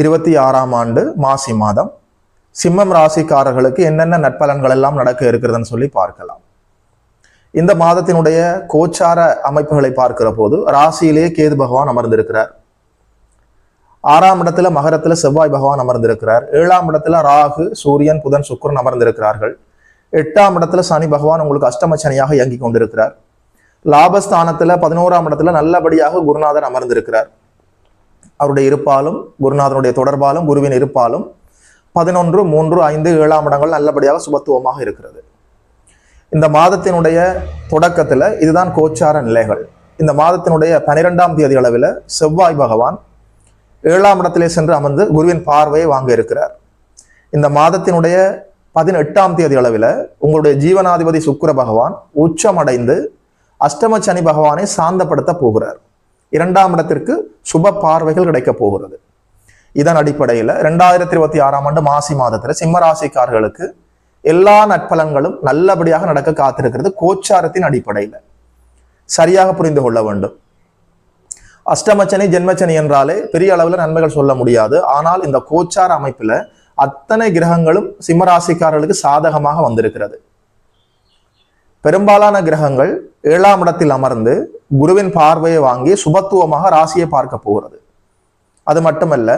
இருபத்தி ஆறாம் ஆண்டு மாசி மாதம் சிம்மம் ராசிக்காரர்களுக்கு என்னென்ன நட்பலன்கள் எல்லாம் நடக்க இருக்கிறதுன்னு சொல்லி பார்க்கலாம். இந்த மாதத்தினுடைய கோச்சார அமைப்புகளை பார்க்கிற போது ராசியிலேயே கேது பகவான் அமர்ந்திருக்கிறார். ஆறாம் இடத்துல மகரத்துல செவ்வாய் பகவான் அமர்ந்திருக்கிறார். ஏழாம் இடத்துல ராகு சூரியன் புதன் சுக்கரன் அமர்ந்திருக்கிறார்கள். எட்டாம் இடத்துல சனி பகவான் உங்களுக்கு அஷ்டம சனியாக இயங்கி கொண்டிருக்கிறார். லாபஸ்தானத்துல பதினோராம் இடத்துல நல்லபடியாக குருநாதர் அமர்ந்திருக்கிறார். அவருடைய இருப்பாலும் குருநாதனுடைய தொடர்பாலும் குருவின் இருப்பாலும் பதினொன்று மூன்று ஐந்து ஏழாம் இடங்கள் நல்லபடியாக சுபத்துவமாக இருக்கிறது. இந்த மாதத்தினுடைய தொடக்கத்தில் இதுதான் கோச்சார நிலைகள். இந்த மாதத்தினுடைய பனிரெண்டாம் தேதி அளவில் செவ்வாய் பகவான் ஏழாம் இடத்திலே சென்று அமர்ந்து குருவின் பார்வையை வாங்க இருக்கிறார். இந்த மாதத்தினுடைய பதினெட்டாம் தேதி அளவில் உங்களுடைய ஜீவனாதிபதி சுக்கர பகவான் உச்சமடைந்து அஷ்டம சனி பகவானை சாந்தப்படுத்த போகிறார். இரண்டாம் இடத்திற்கு சுப பார்வைகள் கிடைக்க போகிறது. இதன் அடிப்படையில் ரெண்டாயிரத்தி இருபத்தி ஆறாம் ஆண்டு மாசி மாதத்துல சிம்மராசிக்காரர்களுக்கு எல்லா நட்பலன்களும் நல்லபடியாக நடக்க காத்திருக்கிறது கோச்சாரத்தின் அடிப்படையில். சரியாக புரிந்து கொள்ள வேண்டும். அஷ்டமச்சனி ஜென்மச்சனி என்றாலே பெரிய அளவில் நன்மைகள் சொல்ல முடியாது. ஆனால் இந்த கோச்சார அமைப்பில் அத்தனை கிரகங்களும் சிம்மராசிக்காரர்களுக்கு சாதகமாக வந்திருக்கிறது. பெரும்பாலான கிரகங்கள் ஏழாம் இடத்தில் அமர்ந்து குருவின் பார்வையை வாங்கி சுபத்துவமாக ராசியை பார்க்க போகிறது. அது மட்டுமல்ல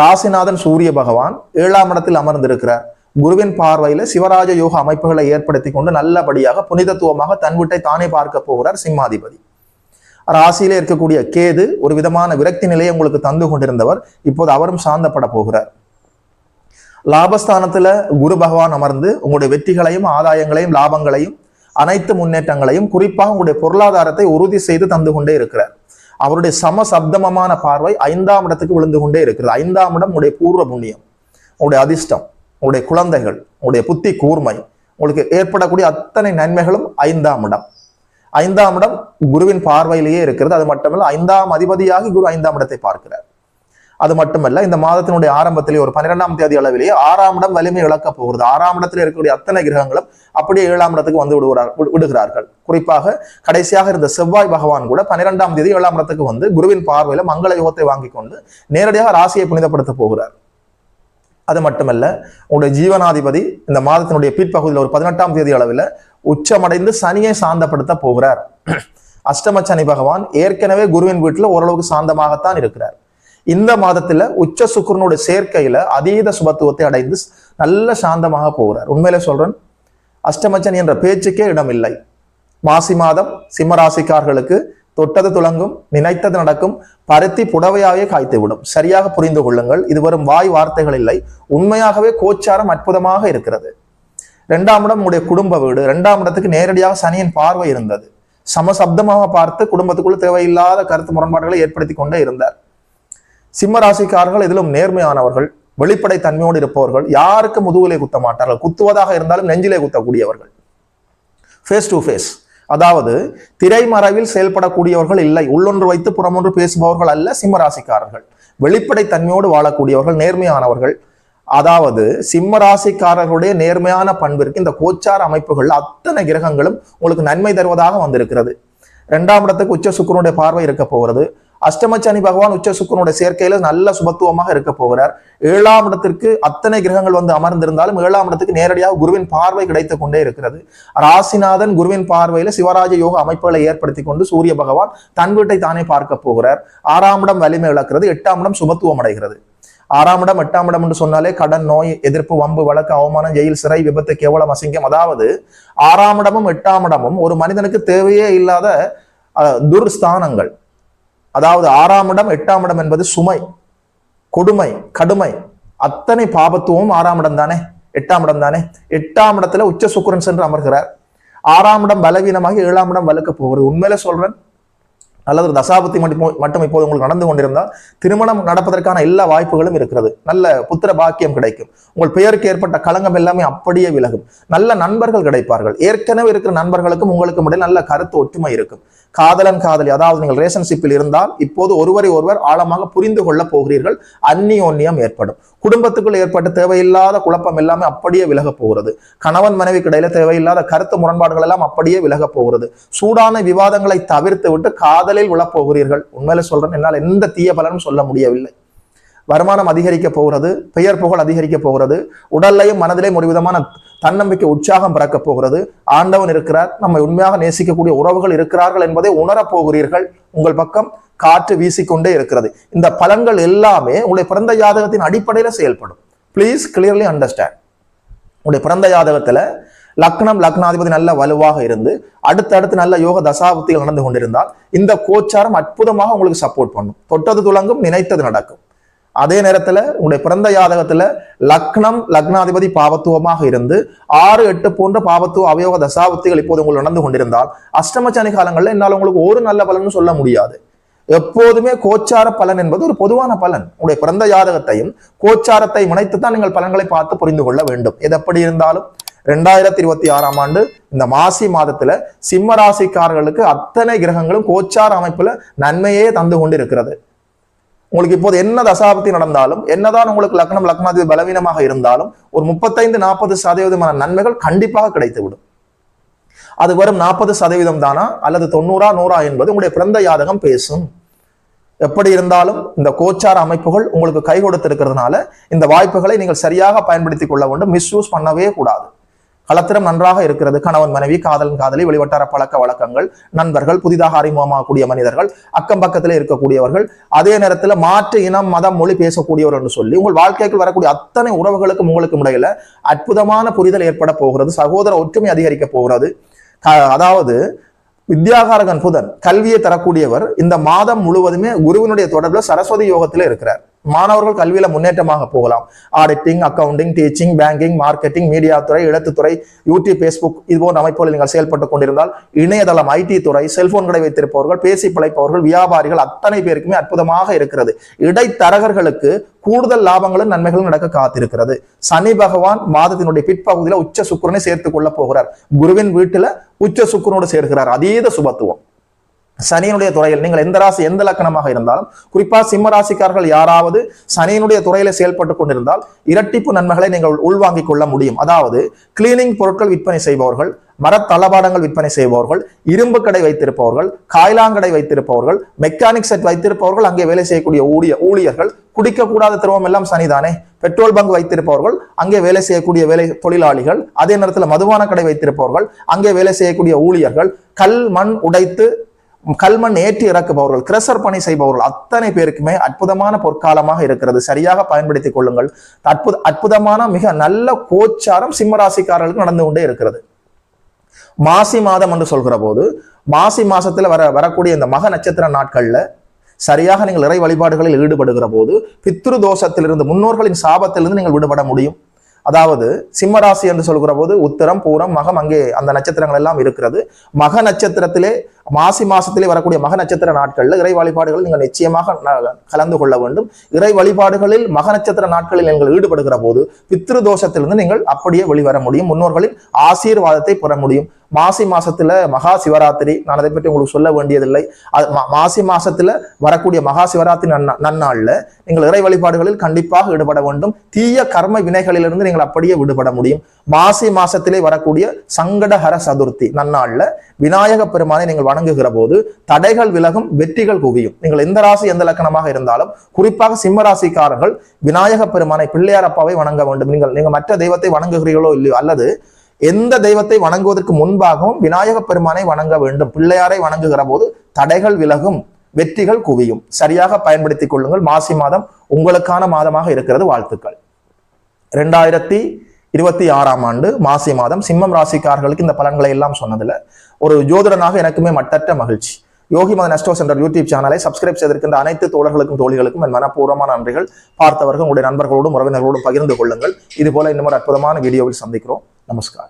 ராசிநாதன் சூரிய பகவான் ஏழாம் இடத்தில் அமர்ந்திருக்கிறார். குருவின் பார்வையில சிவராஜ யோக அமைப்புகளை ஏற்படுத்தி கொண்டு நல்லபடியாக புனிதத்துவமாக தன் வீட்டை தானே பார்க்க போகிறார் சிம்மாதிபதி. ராசியிலே இருக்கக்கூடிய கேது ஒரு விதமான விரக்தி நிலையை உங்களுக்கு தந்து கொண்டிருந்தவர் இப்போது அவரும் சாந்தப்பட போகிறார். லாபஸ்தானத்துல குரு பகவான் அமர்ந்து உங்களுடைய வெற்றிகளையும் ஆதாயங்களையும் லாபங்களையும் அனைத்து முன்னேற்றங்களையும் குறிப்பாக உங்களுடைய பொருளாதாரத்தை உறுதி செய்து தந்து கொண்டே இருக்கிறார். அவருடைய சமசப்தமமான பார்வை ஐந்தாம் இடத்துக்கு விழுந்து கொண்டே இருக்கிறது. ஐந்தாம் இடம் உங்களுடைய பூர்வ புண்ணியம் உங்களுடைய அதிர்ஷ்டம் உங்களுடைய குழந்தைகள் உங்களுடைய புத்தி கூர்மை உங்களுக்கு ஏற்படக்கூடிய அத்தனை நன்மைகளும் ஐந்தாம் இடம். ஐந்தாம் இடம் குருவின் பார்வையிலேயே இருக்கிறது. அது மட்டுமல்ல ஐந்தாம் அதிபதியாகி குரு ஐந்தாம் இடத்தை பார்க்கிறார். அது மட்டுமல்ல இந்த மாதத்தினுடைய ஆரம்பத்திலே ஒரு பன்னிரெண்டாம் தேதி அளவிலேயே ஆறாம் இடம் வலிமை இழக்க போகிறது. ஆறாம் இடத்தில் இருக்கக்கூடிய அத்தனை கிரகங்களும் அப்படியே ஏழாம் இடத்துக்கு வந்து விடுகிறார் விடுகிறார்கள். குறிப்பாக கடைசியாக இருந்த செவ்வாய் பகவான் கூட பன்னிரெண்டாம் தேதி ஏழாம் இடத்துக்கு வந்து குருவின் பார்வையில மங்கள யோகத்தை வாங்கி கொண்டு நேரடியாக ராசியை புனிதப்படுத்த போகிறார். அது மட்டுமல்ல உங்களுடைய ஜீவனாதிபதி இந்த மாதத்தினுடைய பிற்பகுதியில் ஒரு பதினெட்டாம் தேதி அளவில் உச்சமடைந்து சனியை சாந்தப்படுத்த போகிறார். அஷ்டம சனி பகவான் ஏற்கனவே குருவின் வீட்டில் ஓரளவுக்கு சாந்தமாகத்தான் இருக்கிறார். இந்த மாதத்துல உச்ச சுக்கரனோட சேர்க்கையில அதீத சுபத்துவத்தை அடைந்து நல்ல சாந்தமாக போகிறார். உண்மையில சொல்றேன் அஷ்டமச்சன் என்ற பேச்சுக்கே இடமில்லை மாசி மாதம் சிம்மராசிக்கார்களுக்கு தொட்டது துளங்கும் நினைத்தது நடக்கும் பருத்தி புடவையாவே காய்த்து விடும் சரியாக புரிந்து கொள்ளுங்கள் இது வரும் வாய் வார்த்தைகள் இல்லை உண்மையாகவே கோச்சாரம் அற்புதமாக இருக்கிறது. இரண்டாம் இடம் உங்களுடைய குடும்ப வீடு இரண்டாம் இடத்துக்கு நேரடியாக சனியின் பார்வை இருந்தது. சமசப்தமாக பார்த்து குடும்பத்துக்குள்ள தேவையில்லாத கருத்து முரண்பாடுகளை ஏற்படுத்தி கொண்டே இருந்தார். சிம்ம ராசிக்காரர்கள் இதிலும் நேர்மையானவர்கள் வெளிப்படை தன்மையோடு இருப்பவர்கள் யாருக்கு முதுகிலே குத்த மாட்டார்கள் குத்துவதாக இருந்தாலும் நெஞ்சிலே குத்தக்கூடியவர்கள். ஃபேஸ் டு ஃபேஸ் அதாவது திரைமறைவில் செயல்படக்கூடியவர்கள் இல்லை உள்ளொன்று வைத்து புறமொன்று பேசுபவர்கள் அல்ல சிம்மராசிக்காரர்கள். வெளிப்படை தன்மையோடு வாழக்கூடியவர்கள் நேர்மையானவர்கள். அதாவது சிம்ம ராசிக்காரர்களுடைய நேர்மையான பண்பிற்கு இந்த கோச்சார அமைப்புகள் அத்தனை கிரகங்களும் உங்களுக்கு நன்மை தருவதாக வந்திருக்கிறது. ரெண்டாம் இடத்துக்கு உச்ச சுக்கரனுடைய பார்வை இருக்க போகிறது. அஷ்டமச்சனி பகவான் உச்ச சுக்கரனுடைய சேர்க்கையில நல்ல சுபத்துவமாக இருக்க போகிறார். ஏழாம் இடத்திற்கு அத்தனை கிரகங்கள் வந்து அமர்ந்திருந்தாலும் ஏழாம் இடத்துக்கு நேரடியாக குருவின் பார்வை கிடைத்து கொண்டே இருக்கிறது. ராசிநாதன் குருவின் பார்வையில சிவராஜ யோக அமைப்புகளை ஏற்படுத்தி கொண்டு சூரிய பகவான் தன் வீட்டை தானே பார்க்க போகிறார். ஆறாம் இடம் வலிமை இழக்கிறது எட்டாம் இடம் சுபத்துவம் அடைகிறது. ஆறாம் இடம் எட்டாம் இடம் என்று சொன்னாலே கடன் நோய் எதிர்ப்பு வம்பு வழக்கு அவமானம் ஜெயில் சிறை விபத்து கேவலம் அசிங்கம். அதாவது ஆறாம் இடமும் எட்டாம் இடமும் ஒரு மனிதனுக்கு தேவையே இல்லாத துர்ஸ்தானங்கள். அதாவது ஆறாம் இடம் எட்டாம் இடம் என்பது சுமை கொடுமை கடுமை. அத்தனை பாபத்துவம் ஆறாம் இடம் தானே எட்டாம் இடம் தானே. எட்டாம் இடத்துல உச்ச சுக்கரன் சென்று அமர்கிறார். ஆறாம் இடம் பலவீனமாகி ஏழாம் இடம் வலுக்க போகிறது. உண்மையில சொல்றேன் அல்லது ஒரு தசாபத்தி மட்டும் மட்டும் இப்போது உங்களுக்கு நடந்து கொண்டிருந்தால் திருமணம் நடப்பதற்கான எல்லா வாய்ப்புகளும் இருக்கிறது. நல்ல புத்திர பாக்கியம் கிடைக்கும். உங்கள் பெயருக்கு ஏற்பட்ட களங்கம் எல்லாமே அப்படியே விலகும். நல்ல நண்பர்கள் கிடைப்பார்கள். ஏற்கனவே இருக்கிற நண்பர்களுக்கும் உங்களுக்கும் இடையில் நல்ல கருத்து ஒற்றுமை இருக்கும். காதலன் காதலி அதாவது நீங்கள் ரிலேஷன்ஷிப்பில் இருந்தால் இப்போது ஒருவரை ஒருவர் ஆழமாக புரிந்து கொள்ள போகிறீர்கள். அந்நியோன்னியம் ஏற்படும். குடும்பத்துக்குள் ஏற்பட்ட தேவையில்லாத குழப்பம் எல்லாமே அப்படியே விலகப் போகிறது. கணவன் மனைவிக்கு இடையில தேவையில்லாத கருத்து முரண்பாடுகள் எல்லாம் அப்படியே விலகப் போகிறது. சூடான விவாதங்களை தவிர்த்து விட்டு காதலில் விழப் போகிறீர்கள். உண்மையில சொல்றேன் என்னால் எந்த தீய பலனும் சொல்ல முடியவில்லை. வருமானம் அதிகரிக்க போகிறது பெயர் புகழ் அதிகரிக்க போகிறது உடல்லையும் மனதிலையும் ஒரு விதமான தன்னம்பிக்கை உற்சாகம் பிறக்க போகிறது. ஆண்டவன் இருக்கிறார் நம்மை உண்மையாக நேசிக்கக்கூடிய உறவுகள் இருக்கிறார்கள் என்பதை உணரப் போகிறீர்கள். உங்கள் பக்கம் காற்று வீசிக்கொண்டே இருக்கிறது. இந்த பலன்கள் எல்லாமே உங்களுடைய பிறந்த ஜாதகத்தின் அடிப்படையில் செயல்படும். ப்ளீஸ் கிளியர்லி அண்டர்ஸ்டாண்ட் உங்களுடைய பிறந்த ஜாதகத்தில் லக்னம் லக்னாதிபதி நல்ல வலுவாக இருந்து அடுத்தடுத்து நல்ல யோக தசாபுத்திகள் நடந்து கொண்டிருந்தால் இந்த கோச்சாரம் அற்புதமாக உங்களுக்கு சப்போர்ட் பண்ணும். தொட்டது துலங்கும் நினைத்தது நடக்கும். அதே நேரத்துல உங்களுடைய பிறந்த ஜாதகத்துல லக்னம் லக்னாதிபதி பாவத்துவமாக இருந்து ஆறு எட்டு போன்ற பாவத்துவ அவயோக தசாபத்திகள் இப்போது உங்களுக்கு நடந்து கொண்டிருந்தால் அஷ்டம சனி காலங்களில் என்னால் உங்களுக்கு ஒரு நல்ல பலன் சொல்ல முடியாது. எப்போதுமே கோச்சார பலன் என்பது ஒரு பொதுவான பலன். உங்களுடைய பிறந்த ஜாதகத்தையும் கோச்சாரத்தை இணைத்து தான் நீங்கள் பலன்களை பார்த்து புரிந்து கொள்ள வேண்டும். எது எப்படி இருந்தாலும் ரெண்டாயிரத்தி இருபத்தி ஆறாம் ஆண்டு இந்த மாசி மாதத்துல சிம்ம ராசிக்காரர்களுக்கு அத்தனை கிரகங்களும் கோச்சார அமைப்புல நன்மையே தந்து கொண்டு இருக்கிறது உங்களுக்கு இப்போது என்ன தசாபத்தி நடந்தாலும் என்னதான் உங்களுக்கு லக்னம் லக்னாதிபதி பலவீனமாக இருந்தாலும் ஒரு முப்பத்தைந்து நாற்பது சதவீதமான நன்மைகள் கண்டிப்பாக கிடைத்துவிடும். அது வரும் நாற்பது சதவீதம் தானா? அல்லது தொண்ணூறா நூறா என்பது உங்களுடைய பிறந்த யாதகம் பேசும். எப்படி இருந்தாலும் இந்த கோச்சார அமைப்புகள் உங்களுக்கு கை கொடுத்திருக்கிறதுனால இந்த வாய்ப்புகளை நீங்கள் சரியாக பயன்படுத்திக் கொள்ள வேண்டும். மிஸ்யூஸ் பண்ணவே கூடாது. களத்திரம் நன்றாக இருக்கிறது. கணவன் மனைவி காதலன் காதலி வெளிவட்டார பழக்க வழக்கங்கள் நண்பர்கள் புதிதாக அறிமுகமாகக்கூடிய மனிதர்கள் அக்கம் பக்கத்தில் இருக்கக்கூடியவர்கள் அதே நேரத்தில் மாற்று இனம் மதம் மொழி பேசக்கூடியவர் என்று சொல்லி உங்கள் வாழ்க்கைக்கு வரக்கூடிய அத்தனை உறவுகளுக்கும் உங்களுக்கு இடையில அற்புதமான புரிதல் ஏற்பட போகிறது. சகோதர ஒற்றுமை அதிகரிக்க போகிறது. அதாவது வித்யாகாரகன் புதன் கல்வியை தரக்கூடியவர் இந்த மாதம் முழுவதுமே குருவினுடைய தொடர்பில் சரஸ்வதி யோகத்துல இருக்கிறார். மாணவர்கள் கல்வியில முன்னேற்றமாக போகலாம். Auditing accounting teaching banking marketing media துறை எழுத்துத்துறை யூடியூப் ஃபேஸ்புக் இது போன்ற அமைப்புகளில் நீங்கள் செயல்பட்டு கொண்டிருந்தால் இணையதளம் ஐடி துறை செல்போன் கடை வைத்திருப்பவர்கள் பேசி பிழைப்பவர்கள் வியாபாரிகள் அத்தனை பேருக்குமே அற்புதமாக இருக்கிறது. இடைத்தரகர்களுக்கு கூடுதல் லாபங்களும் நன்மைகளும் நடக்க காத்திருக்கிறது. சனி பகவான் மாதத்தினுடைய பிற்பகுதியில உச்ச சுக்கிரனை சேர்த்துக் கொள்ள போகிறார். குருவின் வீட்டுல உச்ச சுக்கிரனோடு சேர்கிறார். அதீத சுபத்துவம். சனியினுடைய துறையில் நீங்கள் எந்த ராசி எந்த லக்கணமாக இருந்தாலும் குறிப்பா சிம்ம ராசிக்காரர்கள் யாராவது சனியினுடைய துறையில செயல்பட்டு கொண்டிருந்தால் இரட்டிப்பு நன்மைகளை நீங்கள் உள்வாங்கிக் கொள்ள முடியும். அதாவது கிளீனிங் பொருட்கள் விற்பனை செய்பவர்கள் மரத்தளபாடங்கள் விற்பனை செய்பவர்கள் இரும்பு கடை வைத்திருப்பவர்கள் காய்லாங்கடை வைத்திருப்பவர்கள் மெக்கானிக் செட் வைத்திருப்பவர்கள் அங்கே வேலை செய்யக்கூடிய ஊழிய ஊழியர்கள் குடிக்கக்கூடாத திரவம் எல்லாம் சனிதானே. பெட்ரோல் பங்க் வைத்திருப்பவர்கள் அங்கே வேலை செய்யக்கூடிய வேலை தொழிலாளிகள் அதே நேரத்தில் மதுபான கடை வைத்திருப்பவர்கள் அங்கே வேலை செய்யக்கூடிய ஊழியர்கள் கல் மண் உடைத்து கல்மண் ஏற்றி இறக்குபவர்கள் கிரசர் பணி செய்பவர்கள் அத்தனை பேருக்குமே அற்புதமான பொற்காலமாக இருக்கிறது. சரியாக பயன்படுத்திக் கொள்ளுங்கள். அற்புத அற்புதமான மிக நல்ல கோச்சாரம் சிம்மராசிக்காரர்களுக்கு நடந்து கொண்டே இருக்கிறது. மாசி மாதம் என்று சொல்கிற போது மாசி மாசத்துல வர வரக்கூடிய இந்த மக நட்சத்திர நாட்கள்ல சரியாக நீங்கள் இறை வழிபாடுகளில் ஈடுபடுகிற போது பித்ரு தோஷத்திலிருந்து முன்னோர்களின் சாபத்திலிருந்து நீங்கள் விடுபட முடியும். அதாவது சிம்மராசி என்று சொல்கிற போது உத்தரம் பூரம் மகம் அங்கே அந்த நட்சத்திரங்கள் எல்லாம் இருக்கிறது. மக நட்சத்திரத்திலே மாசி மாசத்திலே வரக்கூடிய மக நட்சத்திர நாட்களில் இறை வழிபாடுகள் நீங்கள் நிச்சயமாக கலந்து கொள்ள வேண்டும். இறை வழிபாடுகளில் மக நட்சத்திர நாட்களில் நீங்கள் ஈடுபடுகிற போது பித்ரு தோஷத்திலிருந்து நீங்கள் அப்படியே வெளிவர முடியும். முன்னோர்களின் ஆசீர்வாதத்தை பெற முடியும். மாசி மாசத்துல மகா சிவராத்திரி. நான் அதை பற்றி உங்களுக்கு சொல்ல வேண்டியதில்லை. அது மா- மாசி மாசத்துல வரக்கூடிய மகா சிவராத்திரி நன்னாள்ல நீங்கள் இறை வழிபாடுகளில் கண்டிப்பாக ஈடுபட வேண்டும். தீய கர்ம வினைகளிலிருந்து நீங்கள் அப்படியே விடுபட முடியும். மாசி மாசத்திலே வரக்கூடிய சங்கடஹர சதுர்த்தி நன்னாள்ல விநாயக பெருமானை நீங்கள் வணங்குகிற போது தடைகள் விலகும் வெற்றிகள் குவியும். நீங்கள் எந்த ராசி எந்த லக்கணமாக இருந்தாலும் குறிப்பாக சிம்ம ராசிக்காரர்கள் விநாயக பெருமானை பிள்ளையார் அப்பாவை வணங்க வேண்டும். நீங்கள் நீங்கள் மற்ற தெய்வத்தை வணங்குகிறீர்களோ இல்லையோ அல்லது எந்த தெய்வத்தை வணங்குவதற்கு முன்பாகவும் விநாயக பெருமானை வணங்க வேண்டும். பிள்ளையாரை வணங்குகிற போது தடைகள் விலகும் வெற்றிகள் குவியும். சரியாக பயன்படுத்திக் கொள்ளுங்கள். மாசி மாதம் உங்களுக்கான மாதமாக இருக்கிறது வாழ்த்துக்கள். ரெண்டாயிரத்தி இருபத்தி ஆறாம் ஆண்டு மாசி மாதம் சிம்மம் ராசிக்காரர்களுக்கு இந்த பலன்களை எல்லாம் சொன்னதுல ஒரு ஜோதிடனாக எனக்குமே மட்டற்ற மகிழ்ச்சி. யோகி மத நெஸ்டோஸ் என்ற யூடியூப் சேனலை சப்ஸ்கிரைப் செய்திருக்கின்ற அனைத்து தோழர்களுக்கும் தோழிகளுக்கும் என் மனப்பூர்வமான நன்றிகள். பார்த்தவர்கள் உங்களுடைய நண்பர்களோடும் உறவினர்களோடும் பகிர்ந்து கொள்ளுங்கள். இது போல இன்னும் ஒரு அற்புதமான வீடியோவில் சந்திக்கிறோம். नमस्कार